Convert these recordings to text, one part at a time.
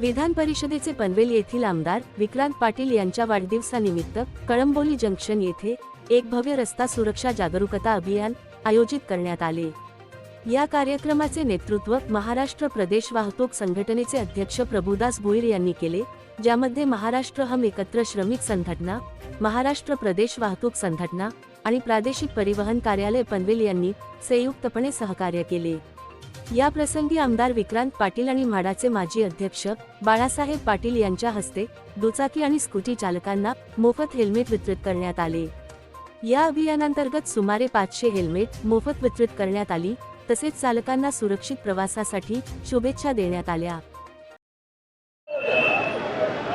विधान परिषदेचे पनवेल येथील आमदार विक्रांत पाटील यांच्या वाढदिवसानिमित्त कळंबोली जंक्शन येथे एक भव्य रस्ता सुरक्षा जागरूकता अभियान आयोजित करण्यात आले. या कार्यक्रमाचे नेतृत्व महाराष्ट्र प्रदेश वाहतूक संघटनेचे अध्यक्ष प्रभुदास भुईर यांनी केले ज्यामध्ये महाराष्ट्र हम एकत्र श्रमिक संघटना महाराष्ट्र प्रदेश वाहतूक संघटना आणि प्रादेशिक परिवहन कार्यालय पनवेल यांनी संयुक्तपणे सहकार्य केले. या प्रसंगी आमदार विक्रांत पाटील आणि म्हाडाचे माजी अध्यक्ष बाळासाहेब पाटील यांच्या हस्ते दुचाकी आणि स्कूटी चालकांना मोफत हेल्मेट वितरित करण्यात आले. या अभियानांतर्गत सुमारे पाचशे हेल्मेट मोफत वितरित करण्यात आली तसेच चालकांना सुरक्षित प्रवासासाठी शुभेच्छा देण्यात आल्या.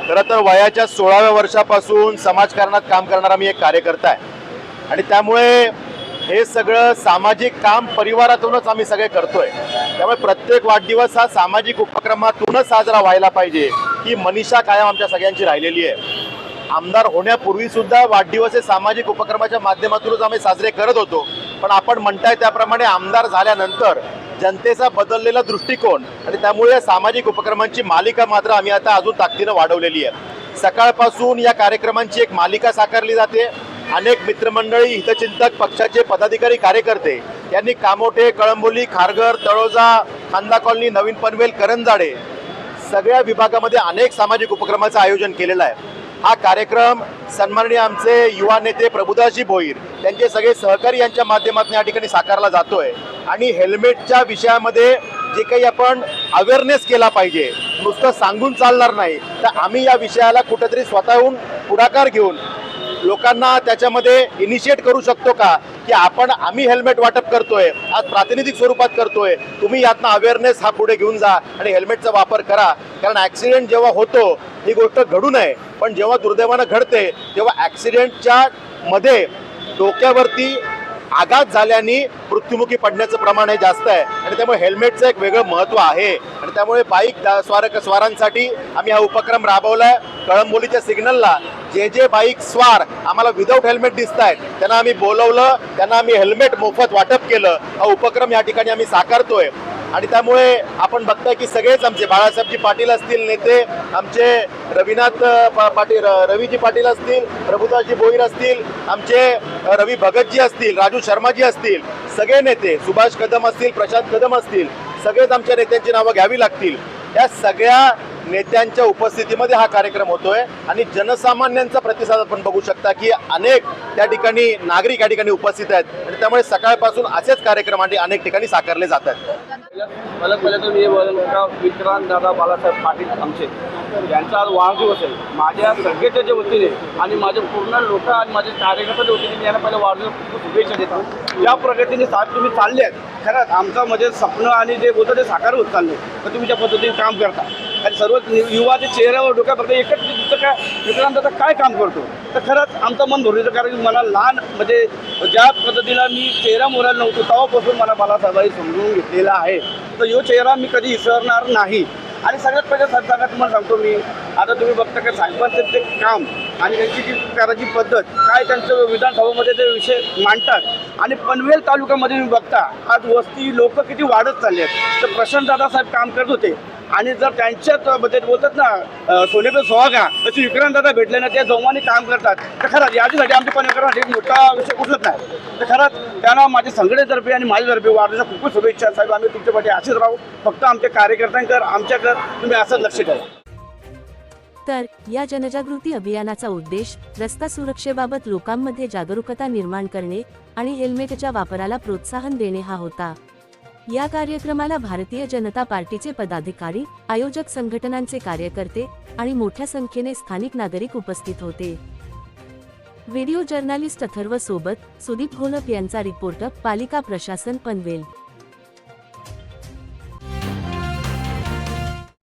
खरं तर वयाच्या सोळाव्या वर्षापासून समाजकारणात काम करणारा मी एक कार्यकर्ता आहे. आणि त्यामुळे हे सगळं सामाजिक काम परिवारातूनच आम्ही सगळे करतोय. त्यामुळे प्रत्येक वाढदिवस हा सामाजिक उपक्रमातूनच साजरा व्हायला पाहिजे ही मनीषा कायम आमच्या सगळ्यांची राहिलेली आहे. आमदार होण्यापूर्वी सुद्धा वाढदिवस हे सामाजिक उपक्रमाच्या माध्यमातूनच आम्ही साजरे करत होतो. पण आपण म्हणताय त्याप्रमाणे आमदार झाल्यानंतर जनतेचा बदललेला दृष्टिकोन आणि त्यामुळे या सामाजिक उपक्रमांची मालिका मात्र आम्ही आता अजून ताकदीनं वाढवलेली आहे. सकाळपासून या कार्यक्रमांची एक मालिका साकारली जाते. अनेक मित्रमंडळी हितचिंतक पक्षाचे पदाधिकारी कार्यकर्ते यांनी कामोठे कळंबोली खारघर तळोजा खांदा कॉलनी नवीन पनवेल करंजाडे सगळ्या विभागामध्ये अनेक सामाजिक उपक्रमाचं आयोजन केलेलं आहे. हा कार्यक्रम सन्माननीय आमचे युवा नेते प्रभुदासजी भोईर त्यांचे सगळे सहकारी यांच्या माध्यमातून या ठिकाणी साकारला जातोय. आणि हेल्मेटच्या विषयामध्ये जे काही आपण अवेअरनेस केला पाहिजे नुसतं सांगून चालणार नाही तर आम्ही या विषयाला कुठेतरी स्वतःहून पुढाकार घेऊन लोकांना त्याच्यामध्ये इनिशिएट करू शकतो का? की आपण आम्ही हेल्मेट वाटप करतोय आज प्रातिनिधिक स्वरूपात करतोय तुम्ही यातनं अवेअरनेस हा पुढे घेऊन जा आणि हेल्मेटचा वापर करा. कारण ॲक्सिडेंट जेव्हा होतो ही गोष्ट घडू नये. पण जेव्हा दुर्दैवानं घडते तेव्हा ॲक्सिडेंटच्या मध्ये डोक्यावरती आघात झाल्याने मृत्युमुखी पडण्याचं प्रमाण हे जास्त आहे. आणि त्यामुळे हेल्मेटचं एक वेगळं महत्त्व आहे. आणि त्यामुळे बाईक स्वारक स्वारांसाठी आम्ही हा उपक्रम राबवला आहे कळंबोलीच्या सिग्नलला जे जे बाईक स्वार आम्हाला विदाऊट हेल्मेट दिसत आहेत त्यांना आम्ही बोलवलं त्यांना आम्ही हेल्मेट मोफत वाटप केलं. हा उपक्रम या ठिकाणी आम्ही साकारतोय. आणि त्यामुळे आपण बघताय की सगळेच आमचे बाळासाहेबजी पाटील असतील नेते आमचे रविनाथ पा- पाटील रवीजी पाटील असतील प्रभुदासजी बोईर असतील आमचे रवी भगतजी असतील राजू शर्माजी असतील सगळे नेते सुभाष कदम असतील प्रशांत कदम असतील सगळेच आमच्या नेत्यांची नावं घ्यावी लागतील. या सगळ्या नेत्यांच्या उपस्थितीमध्ये हा कार्यक्रम होतोय आणि जनसामान्यांचा प्रतिसाद आपण बघू शकता की अनेक त्या ठिकाणी नागरिक या ठिकाणी उपस्थित आहेत आणि त्यामुळे सकाळपासून असेच कार्यक्रम आणि अनेक ठिकाणी साकारले जातात मला पहिलं तर मी का विक्रांत दादा बालासाहेब पाटील आमचे. यांचा आज वाढदिवस आहे. माझ्या संघटनेच्या वतीने आणि माझे पूर्ण लोक आणि माझे कार्यकर्त्याच्या वतीने मी यांना पहिला वाढदिवस खूप शुभेच्छा देतो. या प्रगतीने साहेब तुम्ही चालले आहेत. खरंच आमचं म्हणजे स्वप्न आणि जे होतं ते साकार होत चाललं तर तुम्ही ज्या पद्धतीने काम करता. आणि सर्व युवाच्या चेहऱ्यावर डोक्या फक्त एकच म्हणजे दिसतं का विक्रांत आता काय काम करतो? तर खरंच आमचं मन भरलं कारण की मला लहान म्हणजे ज्या पद्धतीला मी चेहरा मोरायला नव्हतो तेव्हापासून मला बालासाहेबांनी समजून घेतलेला आहे. तर यो चेहरा मी कधी विसरणार नाही. आणि सगळ्यात पहिले सर सांगा तुम्हाला सांगतो मी. आता तुम्ही बघता का साहेबांचं ते काम आणि त्यांची जी करायची पद्धत काय त्यांचं विधानसभामध्ये ते विषय मांडतात आणि पनवेल तालुक्यामध्ये तुम्ही बघता आज वस्ती लोक किती वाढत चालले आहेत. तर प्रशांत दादासाहेब काम करत होते. आणि जर त्यांच्याच मध्ये म्हणजे बोलतात ना अं, सोनेपे सोहागा तशी विक्रांत दादा भेटले ना त्या जोमाने काम करतात. तर खरंच याच्यासाठी आमच्या पनवेकरांसाठी मोठा विषय उठत नाही. तर खरंच त्यांना माझ्या संघटनेतर्फे आणि माझ्यातर्फे वाढण्याच्या खूप खूप शुभेच्छा. साहेब आम्ही तुमच्यासाठी असेच राहू. फक्त आमच्या कार्यकर्त्यांकर आमच्याकर तुम्ही असंच लक्ष ठेवा. तर या जनजागृती अभियानाचा उद्देश रस्ता सुरक्षेबाबत लोकांमध्ये जागरूकता निर्माण करणे आणि हेल्मेटच्या वापराला प्रोत्साहन देणे हा होता. या कार्यक्रमाला भारतीय जनता पार्टीचे पदाधिकारी आयोजक संघटनांचे कार्यकर्ते आणि मोठ्या संख्येने स्थानिक नागरिक उपस्थित होते. व्हिडिओ जर्नालिस्ट अथर्व सोबत सुदीप घोलप यांचा रिपोर्ट पालिका प्रशासन पनवेल.